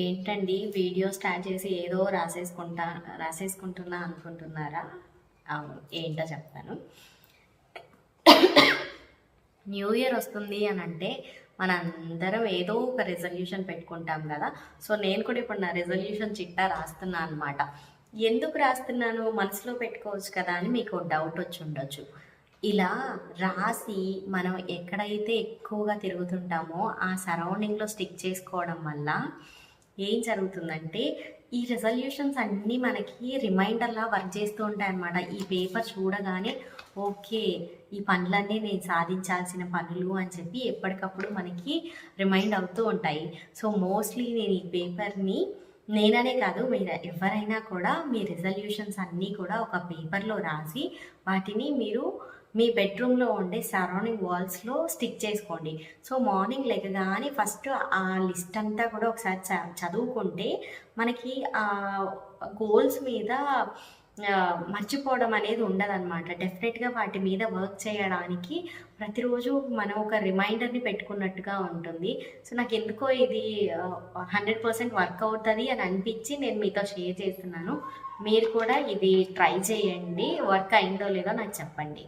ఏంటండి video start చేసి ఏదో రాసేసుకుంటా రాసేసుకుంటున్నా అనుకుంటున్నారా? అవును ఏంటో చెప్తాను. న్యూ ఇయర్ వస్తుంది అని అంటే మనందరం ఏదో ఒక రెజల్యూషన్ పెట్టుకుంటాం కదా. సో నేను కూడా ఇప్పుడు నా రెజల్యూషన్ చిట్టా రాస్తున్నా అనమాట ఎందుకు రాస్తున్నాను? మనసులో పెట్టుకోవచ్చు కదా అని మీకు డౌట్ వచ్చి ఉండొచ్చు. ఇలా రాసి మనం ఎక్కడైతే ఎక్కువగా తిరుగుతుంటామో ఆ సరౌండింగ్లో స్టిక్ చేసుకోవడం వల్ల ఏం జరుగుతుందంటే ఈ రెజల్యూషన్స్ అన్నీ మనకి రిమైండర్లా వర్క్ చేస్తూ ఉంటాయి అన్నమాట ఈ పేపర్ చూడగానే ఓకే ఈ పనులన్నీ నేను సాధించాల్సిన పనులు అని చెప్పి ఎప్పటికప్పుడు మనకి రిమైండ్ అవుతూ ఉంటాయి. సో మోస్ట్లీ నేను ఈ పేపర్ని నేననే కాదు మీరు ఎవరైనా కూడా మీ రిజల్యూషన్స్ అన్నీ కూడా ఒక పేపర్లో రాసి వాటిని మీరు మీ బెడ్రూమ్లో ఉండే సరౌండింగ్ వాల్స్లో స్టిక్ చేసుకోండి. సో మార్నింగ్ లెగగానే ఫస్ట్ ఆ లిస్ట్ అంతా కూడా ఒకసారి చ- చదువుకుంటే మనకి ఆ గోల్స్ మీద మర్చిపోవడం అనేది ఉండదన్నమాట. డెఫినెట్గా వాటి మీద వర్క్ చేయడానికి ప్రతిరోజు మనం ఒక రిమైండర్ని పెట్టుకున్నట్టుగా ఉంటుంది. సో నాకు ఎందుకో ఇది హండ్రెడ్ పర్సెంట్ వర్క్ అవుతుంది అని అనిపించి నేను మీతో షేర్ చేస్తున్నాను. మీరు కూడా ఇది ట్రై చేయండి. వర్క్ అయిందో లేదో నాకు చెప్పండి.